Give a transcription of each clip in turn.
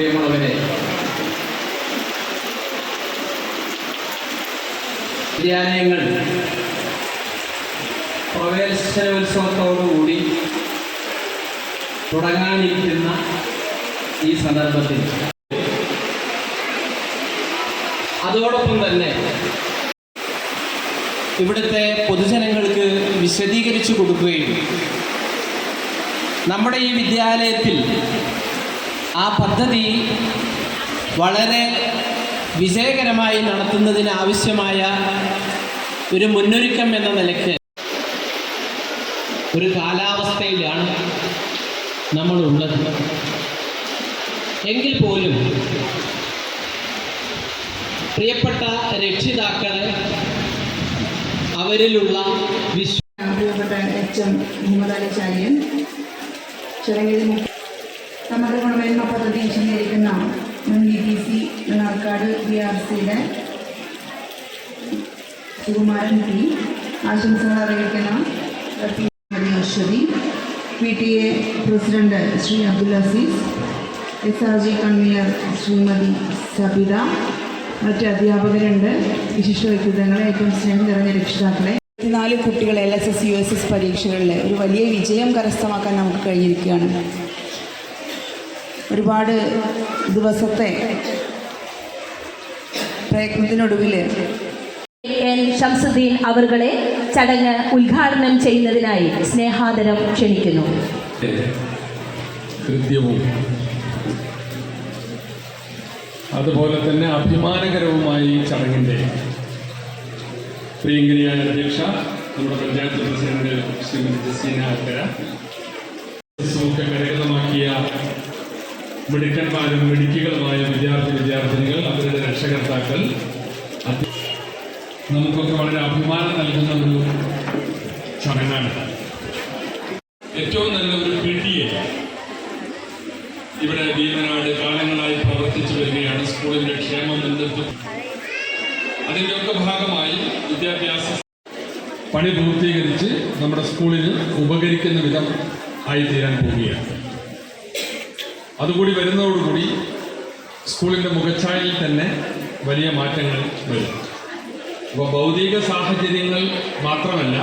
പ്രിയമുള്ളവരെ വിദ്യാലയങ്ങൾ പ്രവേശനോത്സവത്തോടുകൂടി തുടങ്ങാനിരിക്കുന്ന ഈ സന്ദർഭത്തിൽ. അതോടൊപ്പം തന്നെ ഇവിടുത്തെ പൊതുജനങ്ങൾക്ക് വിശദീകരിച്ചു കൊടുക്കുകയും നമ്മുടെ ഈ വിദ്യാലയത്തിൽ ആ പദ്ധതി വളരെ വിജയകരമായി നടത്തുന്നതിന് ആവശ്യമായ ഒരു മുന്നൊരുക്കം എന്ന നിലയ്ക്ക് ഒരു കാലാവസ്ഥയിലാണ് നമ്മളുള്ളത്. എങ്കിൽ പോലും പ്രിയപ്പെട്ട രക്ഷിതാക്കളെ അവരിലുള്ള വിശ്വാസം പ്രിയപ്പെട്ട എച്ച് എം മുഹമ്മദ് അലിചാര്യൻ ചടങ്ങിൽ നമ്മുടെ ഗുണമേന്മ പദ്ധതി വിശദീകരിക്കുന്ന മുൻ D T C Mannarkkad B R സിയുടെ സുകുമാരൻ പി. ആശംസകൾ അറിയിക്കുന്ന. Aswathy P. T. A. President Shri Abdul Azeez S. R. G. Convener Shrimati Sabitha മറ്റ് അധ്യാപകരുണ്ട്. വിശിഷ്ട വ്യക്തിത്വങ്ങളെ ഏറ്റവും സ്നേഹം നിറഞ്ഞ രക്ഷിതാക്കളെ. നാല് കുട്ടികളെ L S S U S S പരീക്ഷകളിൽ ഒരു വലിയ വിജയം കരസ്ഥമാക്കാൻ നമുക്ക് കഴിഞ്ഞിരിക്കുകയാണ്. ഒരുപാട് ദിവസത്തെ പ്രയത്നത്തിനൊടുവിൽ എൻ ഷംസുദ്ദീൻ അവർകളെ ചടങ്ങ് ഉദ്ഘാടനം ചെയ്യുന്നതിനായി സ്നേഹാദരം ക്ഷണിക്കുന്നു. കൃത്യവും അതുപോലെ തന്നെ അഭിമാനകരവുമായി ഈ ചടങ്ങിന്റെ പ്രിയങ്കരിയായ അധ്യക്ഷ നമ്മുടെ പഞ്ചായത്ത് പ്രസിഡന്റ് ശ്രീമതി ജസീന അക്കര മിടുക്കന്മാരും മിടുക്കികളുമായ വിദ്യാർത്ഥി വിദ്യാർത്ഥിനികൾ അവരുടെ രക്ഷകർത്താക്കൾ. നമുക്കൊക്കെ വളരെ അഭിമാനം നൽകുന്ന ഒരു ചടങ്ങാണ് ഏറ്റവും നല്ല ഒരു പി ടി എ ഇവിടെ ഭീമനാട് കാലങ്ങളായി പ്രവർത്തിച്ചു വരികയാണ്. സ്കൂളിന്റെ ക്ഷേമം മുൻനിർത്തും അതിന്റെയൊക്കെ ഭാഗമായി വിദ്യാഭ്യാസ പണി പൂർത്തീകരിച്ച് നമ്മുടെ സ്കൂളിന് ഉപകരിക്കുന്ന വിധം ആയിത്തീരാൻ പോവുകയാണ്. അതുകൂടി വരുന്നതോടുകൂടി സ്കൂളിന്റെ മുഖച്ഛായയിൽ തന്നെ വലിയ മാറ്റങ്ങൾ വരും. അപ്പോൾ ഭൗതിക സാഹചര്യങ്ങൾ മാത്രമല്ല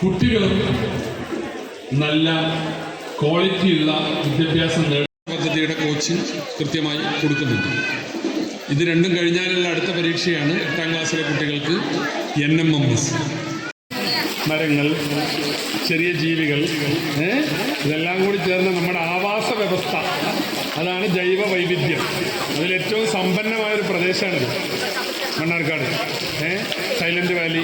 കുട്ടികളും നല്ല ക്വാളിറ്റിയുള്ള വിദ്യാഭ്യാസം പദ്ധതിയുടെ കോച്ചിങ് കൃത്യമായി കൊടുക്കുന്നുണ്ട്. ഇത് രണ്ടും കഴിഞ്ഞാലുള്ള അടുത്ത പരീക്ഷയാണ് എട്ടാം ക്ലാസ്സിലെ കുട്ടികൾക്ക് എൻ എം എം എസ് മരങ്ങൾ ചെറിയ ജീവികൾ ഇതെല്ലാം കൂടി ചേർന്ന നമ്മുടെ ആവാസ വ്യവസ്ഥ. അതാണ് ജൈവ വൈവിധ്യം. അതിലേറ്റവും സമ്പന്നമായ ഒരു പ്രദേശമാണിത്. Mannarkkad Silent Valley.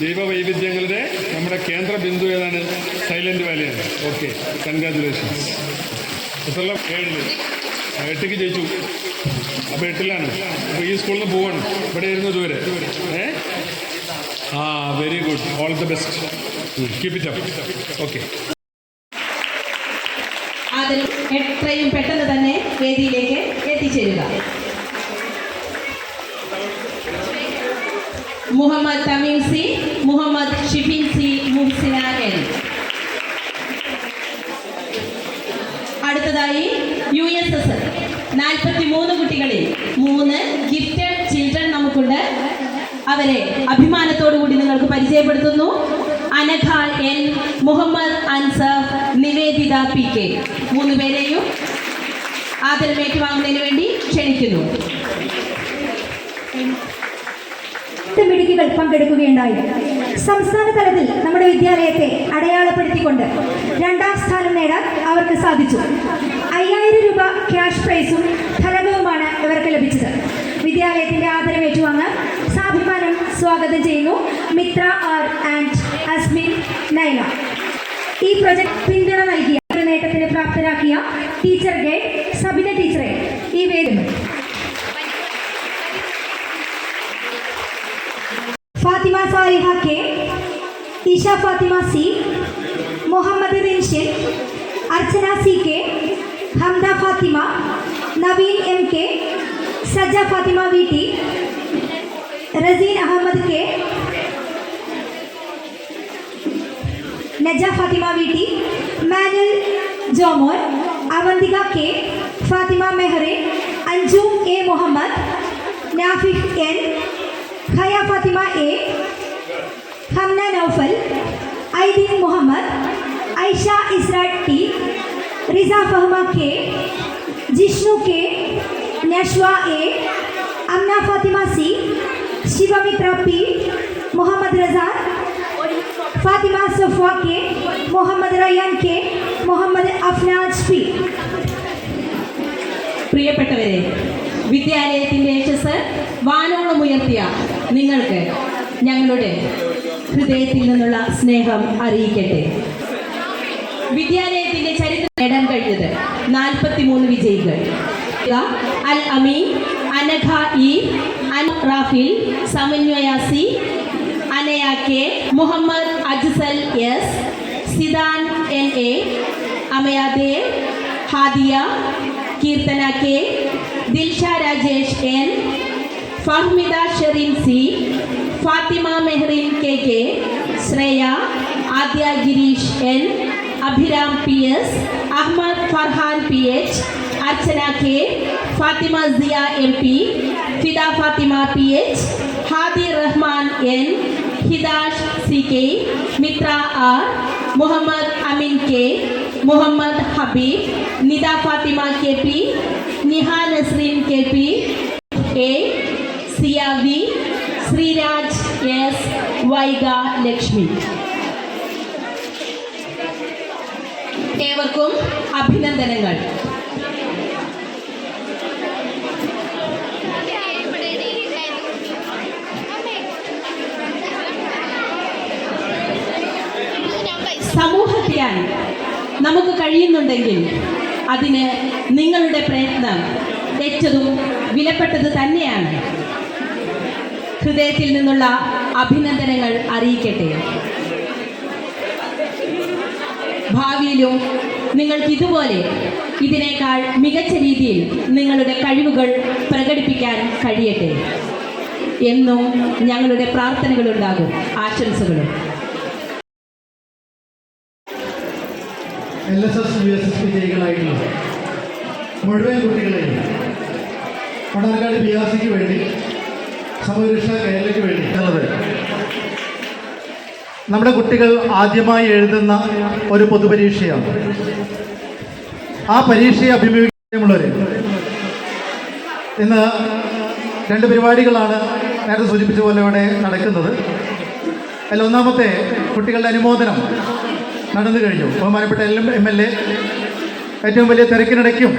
ജൈവ വൈവിധ്യങ്ങളുടെ നമ്മുടെ കേന്ദ്ര ബിന്ദു ഏതാണ്? സൈലന്റ് വാലിയാണ്. ഓക്കെ കൺഗ്രാജുലേഷൻസ് ഇപ്പെല്ലാം ഏഴിൽ. എട്ടിക്ക് ജയിച്ചു. അപ്പോൾ എട്ടിലാണ്. അപ്പോൾ ഈ സ്കൂളിൽ പോവാണ്. ഇവിടെ ഇരുന്നു ദൂരെ ഏ? ആ very good all the best keep it up okay എത്രയും പെട്ടെന്ന് തന്നെ വേദിയിലേക്ക് എത്തിച്ചേരുക. Muhammad Thameem C Muhammad Shifin C Muhsina N. അടുത്തതായി യു എസ് എസ് നാൽപ്പത്തി മൂന്ന് കുട്ടികളിൽ മൂന്ന് നമുക്കുണ്ട് അവരെ അഭിമാനത്തോടു കൂടി നിങ്ങൾക്ക് പരിചയപ്പെടുത്തുന്നു. Anagha N Muhammad Ansar Nivedita P K. മൂന്ന് പേരെയും ആദരമേറ്റുവാങ്ങുന്നതിന് വേണ്ടി ക്ഷണിക്കുന്നു. പങ്കെടുക്കുകയുണ്ടായി. സംസ്ഥാന തലത്തിൽ നമ്മുടെ വിദ്യാലയത്തെ അടയാളപ്പെടുത്തിക്കൊണ്ട് രണ്ടാം സ്ഥാനം നേടാൻ അവർക്ക് സാധിച്ചു. അയ്യായിരം രൂപ ക്യാഷ് പ്രൈസും ഫലകവുമാണ് ഇവർക്ക് ലഭിച്ചത്. വിദ്യാലയത്തിന്റെ ആദരം ഏറ്റുവാങ്ങാൻ സാഭിമാനം സ്വാഗതം ചെയ്യുന്നു മിത്ര ആർ ആൻഡ് അസ്മിൻ നൈന ഈ പ്രൊജക്ട് പിന്തുണ നൽകിയ നേട്ടത്തിന് പ്രാപ്തരാക്കിയ ടീച്ചർ ഗെ സബിത ടീച്ചറെ ഈ വേദന Fathima Saliha K Isha Fathima C Muhammad Rinshin Archana C K Hamda Fathima Naveen M K Saja Fathima V T Raseen Ahammed K Naja Fathima V T Manul Jomon Avanthika K Fathima Mehrin Anju A Muhammad Nafif N Khaya Fathima A Hamna Naufal Aideen Muhammad Aisha Isra T Riza Fahma K Jishnu K Nashwa A Amna Fathima C Shivamithra P Muhammad Razan Fathima Safwa K Muhammad Rayan K Muhammad Afnaj P. പ്രിയപ്പെട്ടവരെ വിദ്യാലയത്തിന്റെ യശസ് വാനോളം ഉയർത്തിയ നിങ്ങൾക്ക് ഞങ്ങളുടെ ഹൃദയത്തിൽ നിന്നുള്ള സ്നേഹം അറിയിക്കട്ടെ. വിദ്യാലയത്തിന്റെ ചരിത്രം നേടാൻ കഴിഞ്ഞത് നാൽപ്പത്തി മൂന്ന് വിജയികൾ. അൽ അമീൻ അനഘ ഇ അൻ Rafil Samanwaya C Anaya K Muhammad Ajsal S Sidan N A Amaya Dev Hadiya Keerthana K Dilsha Rajesh N Fahmida Sherin C Fathima Mehrin K K Shreya Adya Gireesh N Abhiram P S Ahammed Farhan P H Archana K Fathima Siya M P Fida Fathima P H Hadi Rahman N Hidash C K Mithra R Muhammad Amin K Muhammad Habeeb Nida Fathima K P Niha Nasreen K P A Siya V Sreeraj S Vaiga Lakshmi ഏവർക്കും അഭിനന്ദനങ്ങൾ. സമൂഹത്തിലാൻ നമുക്ക് കഴിയുന്നുണ്ടെങ്കിൽ അതിന് നിങ്ങളുടെ പ്രയത്നം ഏറ്റവും വിലപ്പെട്ടത് തന്നെയാണ്. ഹൃദയത്തിൽ നിന്നുള്ള അഭിനന്ദനങ്ങൾ അറിയിക്കട്ടെ. ഭാവിയിലും നിങ്ങൾക്ക് ഇതുപോലെ ഇതിനേക്കാൾ മികച്ച രീതിയിൽ നിങ്ങളുടെ കഴിവുകൾ പ്രകടിപ്പിക്കാൻ കഴിയട്ടെ. എന്നും ഞങ്ങളുടെ പ്രാർത്ഥനകളുണ്ടാകും ആശംസകളും. L S S U S S വിജയികളായിട്ടുള്ള മുഴുവൻ കുട്ടികളെയും മണ്ണാർക്കാട് ബി ആർ സിക്ക് വേണ്ടി സമരക്ഷ കേരളയ്ക്ക് വേണ്ടി ഉള്ളത് നമ്മുടെ കുട്ടികൾ ആദ്യമായി എഴുതുന്ന ഒരു പൊതുപരീക്ഷയാണ്. ആ പരീക്ഷയെ അഭിമുഖീകരിക്കാനുള്ളവർ ഇന്ന് രണ്ട് പരിപാടികളാണ് നേരത്തെ സൂചിപ്പിച്ച പോലെ ഇവിടെ നടക്കുന്നത്. അതിൽ ഒന്നാമത്തെ കുട്ടികളുടെ അനുമോദനം. നടന്നു കഴിഞ്ഞു. ബഹുമാനപ്പെട്ട എല്ലാം എം എൽ എ ഏറ്റവും വലിയ തിരക്കിനിടയ്ക്കും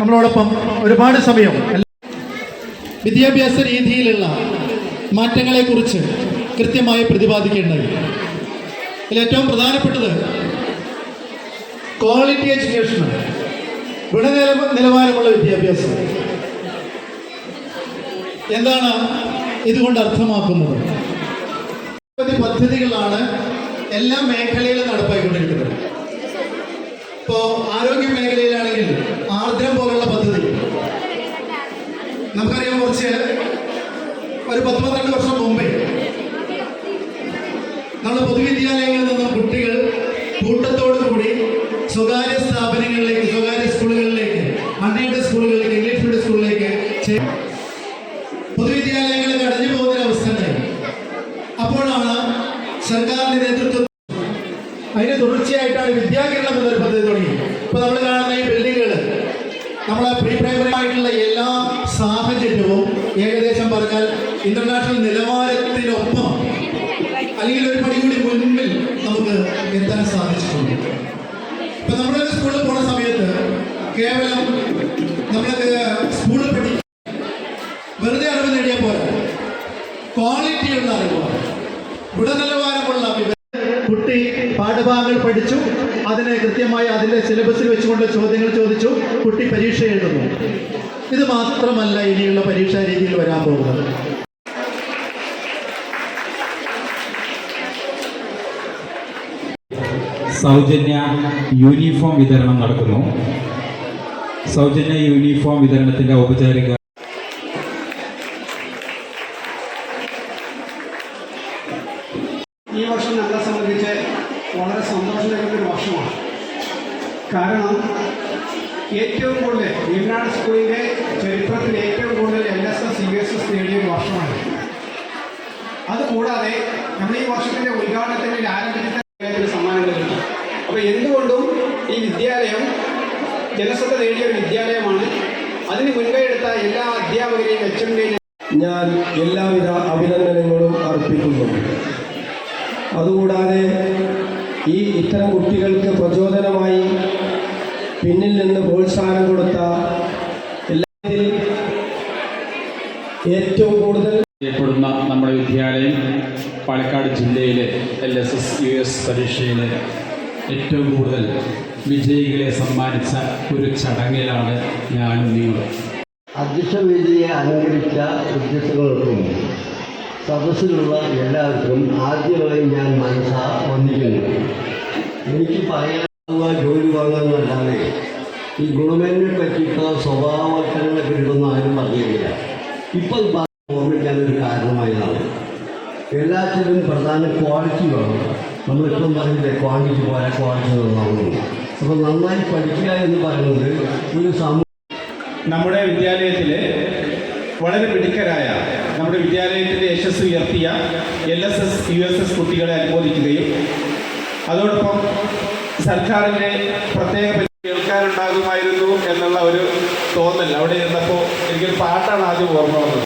നമ്മളോടൊപ്പം ഒരുപാട് സമയം. വിദ്യാഭ്യാസ രീതിയിലുള്ള മാറ്റങ്ങളെക്കുറിച്ച് കൃത്യമായി പ്രതിപാദിക്കേണ്ടത്. ഏറ്റവും പ്രധാനപ്പെട്ടത് ക്വാളിറ്റി എഡ്യൂക്കേഷനാണ്. ഗുണനില നിലവാരമുള്ള വിദ്യാഭ്യാസം. എന്താണ് ഇതുകൊണ്ട് അർത്ഥമാക്കുന്നത്? പദ്ധതികളാണ് എല്ലാ മേഖലയിലും നടപ്പായിക്കൊണ്ടിരിക്കുന്നത് ഇപ്പോ ആരോഗ്യ മേഖലയിലാണെങ്കിൽ ആർദ്രം പോലുള്ള പദ്ധതി. നമുക്കറിയാം കുറച്ച് ഒരു പത്ത് പന്ത്രണ്ട് വർഷം മുമ്പേ നമ്മുടെ പൊതുവിദ്യാലയങ്ങളിൽ നിന്നും കുട്ടികൾ കൂട്ടത്തോടു കൂടി സ്വകാര്യ സ്ഥാപനങ്ങളിലേക്ക് സ്വകാര്യ സ്കൂളുകളിലേക്ക് അൺഎയ്ഡഡ് സ്കൂളുകളിലേക്ക് ഇംഗ്ലീഷ് മീഡിയം സ്കൂളിലേക്ക് പൊതുവിദ്യാലയങ്ങളിൽ അടഞ്ഞു പോകുന്ന അവസ്ഥ അപ്പോഴാണ് സർക്കാരിന്റെ നേതൃത്വം അതിന് തുടർച്ചയായിട്ടാണ് വിദ്യാകിരണം എന്നൊരു പദ്ധതി തുടങ്ങി ഇപ്പൊ നമ്മൾ കാണുന്ന ഈ ബിൽഡിങ്ങുകൾ നമ്മളെ പ്രീ പ്രൈമറി ആയിട്ടുള്ള എല്ലാ സാഹചര്യവും ഏകദേശം പറഞ്ഞാൽ ഇന്റർനാഷണൽ നിലവാരത്തിനൊപ്പം അല്ലെങ്കിൽ ഒരു പടി കൂടി മുൻപിൽ നമുക്ക് എത്താൻ സാധിച്ചിട്ടുണ്ട്. ഇപ്പൊ നമ്മളൊരു സ്കൂളിൽ പോണ സമയത്ത് കേവലം നമ്മളൊക്കെ പഠിച്ചു. അതിനെ കൃത്യമായി അതിന്റെ സിലബസിൽ വെച്ചുകൊണ്ട് ചോദ്യങ്ങൾ ചോദിച്ചു. കുട്ടി പരീക്ഷ എഴുതുന്നു. ഇത് മാത്രമല്ല ഇനിയുള്ള പരീക്ഷാ രീതിയിൽ വരാൻ പോകുന്നത്. സൗജന്യ യൂണിഫോം വിതരണം നടക്കുന്നു. സൗജന്യ യൂണിഫോം വിതരണത്തിന്റെ ഔപചാരിക ഈ വർഷം നമ്മളെ സംബന്ധിച്ച് വളരെ സന്തോഷം നൽകുന്ന ഒരു വർഷമാണ് കാരണം ഏറ്റവും കൂടുതൽ ഈനാട് സ്കൂളിന്റെ ചരിത്രത്തിൽ ഏറ്റവും കൂടുതൽ L S S U S S നേടിയ വർഷമാണ് അതുകൂടാതെ നമ്മൾ ഈ വർഷത്തിന്റെ ഉദ്ഘാടനത്തിന് ആരംഭിച്ച സമ്മാനങ്ങൾ കിട്ടി അപ്പോൾ എന്തുകൊണ്ടും ഈ വിദ്യാലയം ജനശ്രദ്ധ നേടിയ ഒരു വിദ്യാലയമാണ്. അതിന് മുൻകൈ എടുത്ത എല്ലാ അധ്യാപകരെയും എച്ച് ഞാൻ എല്ലാവിധ അഭിനന്ദനങ്ങളും അർപ്പിക്കുന്നു. അതുകൂടാതെ ഈ ഇത്തരം കുട്ടികൾക്ക് പ്രചോദനമായി പിന്നിൽ നിന്ന് പ്രോത്സാഹനം കൊടുത്ത എല്ലാത്തിൽ ഏറ്റവും കൂടുതൽ അറിയപ്പെടുന്ന നമ്മുടെ വിദ്യാലയം പാലക്കാട് ജില്ലയിലെ L S S U S പരീക്ഷയിലെ ഏറ്റവും കൂടുതൽ വിജയികളെ സമ്മാനിച്ച ഒരു ചടങ്ങിലാണ് ഞാനും നിങ്ങളും. അധ്യക്ഷ വേദിയെ അലങ്കരിച്ച ഉദ്യോഗസ്ഥർക്കും സദസ്സിലുള്ള എല്ലാവർക്കും ആദ്യമായി ഞാൻ മനസ്സാ വന്നിക്കുന്നു എനിക്ക് പറയാനുള്ള ജോലി വാങ്ങാമെന്നല്ലാതെ ഈ ഗുണമേന്മയെ പറ്റിയിട്ടുള്ള സ്വഭാവവൽക്കരണ കിട്ടുന്ന ആരും പറഞ്ഞില്ല ഇപ്പം ഓർമ്മിക്കാനൊരു കാരണമായതാണ്. എല്ലാത്തിലും പ്രധാന ക്വാളിറ്റി വേണം. നമ്മളിപ്പം പറഞ്ഞില്ലേ ക്വാണ്ടിറ്റി പോലെ ക്വാളിറ്റി നന്നാവുന്നു. അപ്പോൾ നന്നായി പഠിക്കുക എന്ന് പറയുന്നത് ഒരു സമൂഹം നമ്മുടെ വിദ്യാലയത്തിൽ വളരെ മിടുക്കരായ നമ്മുടെ വിദ്യാലയത്തിന്റെ യശസ് ഉയർത്തിയ L S S U S S കുട്ടികളെ അനുമോദിക്കുകയും അതോടൊപ്പം സർക്കാരിന്റെ പ്രത്യേക പരി- കേൾക്കാനുണ്ടാകുമായിരുന്നു എന്നുള്ള ഒരു തോന്നൽ അവിടെ ഇരുന്നപ്പോൾ എനിക്കൊരു പാട്ടാണ് ആദ്യം ഓർമ്മ വന്നത്.